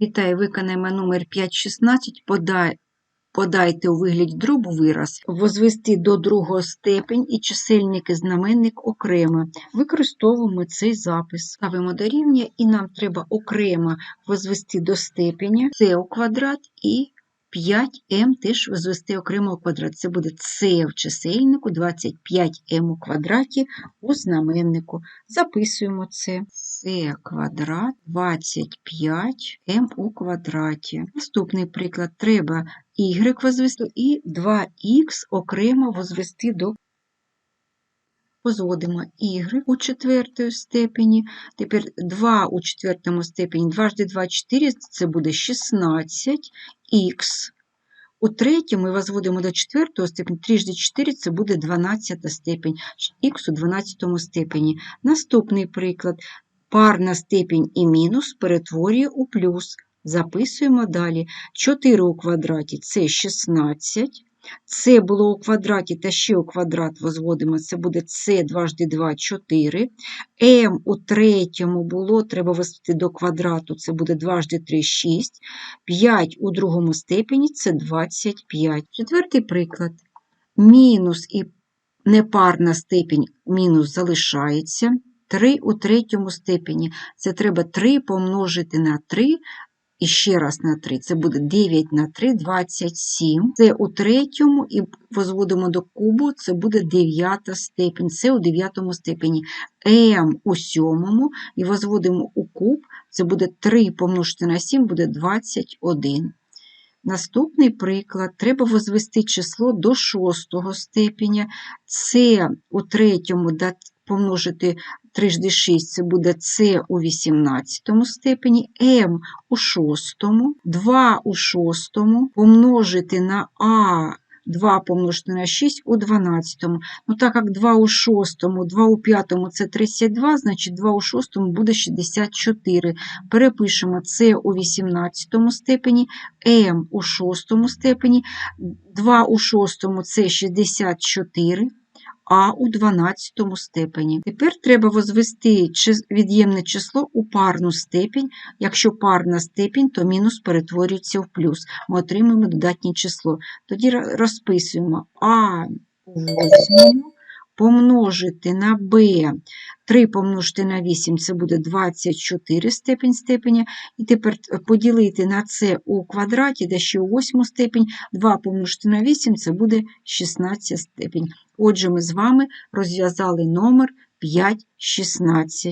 Вітаю, виконаємо номер 516. Подай, подайте у вигляді дробу вираз. Возвести до другого степень і чисельник і знаменник окремо. Використовуємо цей запис. Ставимо до рівня і нам треба окремо возвести до степеня c у квадрат і 5m теж возвести окремо у квадрат. Це буде c в чисельнику, 25m у квадраті у знаменнику. Записуємо це. С квадрат 25m у квадраті. Наступний приклад. Треба y возвести і 2х окремо возвести до Позводимо y у четвертої степені. Тепер 2 у четвертому степені, 2 х 2 – 4, це буде 16х. У третьому ми возводимо до четвертого степені, 3 х 4 це буде 12 степень, х у 12 степені. Наступний приклад. Парна степень і мінус перетворює у плюс. Записуємо далі. 4 у квадраті це 16. Це було у квадраті та ще у квадрат возводимо, це буде С 2 х 2 – 4. М у третьому було, треба виставити до квадрату, це буде 2 х 3 – 6. 5 у другому степені це 25. Четвертий приклад. Мінус і непарна степінь мінус залишається. 3 у третьому степені. Це треба 3 помножити на 3 і ще раз на 3. Це буде 9 на 3, 27. Це у третьому і возводимо до кубу, це буде 9 степень. Це у 9 степені. М у сьомому і возводимо у куб, це буде 3 помножити на 7, буде 21. Наступний приклад. Треба возвести число до шостого степеня. Це у третьому помножити 3 6 це буде С у 18 степені, М у 6, 2 у 6 помножити на А. 2 помножити на 6 у 12. Ну, так як 2 у 6, 2 у 5 це 32, значить 2 у 6 буде 64. Перепишемо С у 18 степені, М у 6 степені, 2 у 6 це 64. А у 12 степені. Тепер треба возвести від'ємне число у парну степінь. Якщо парна степінь, то мінус перетворюється в плюс. Ми отримуємо додатнє число. Тоді розписуємо А у 8 помножити на b, 3 помножити на 8 це буде 24 степень степеня. І тепер поділити на це у квадраті, де ще у 8 степень, 2 помножити на 8 це буде 16 степень. Отже, ми з вами розв'язали номер 5, 16.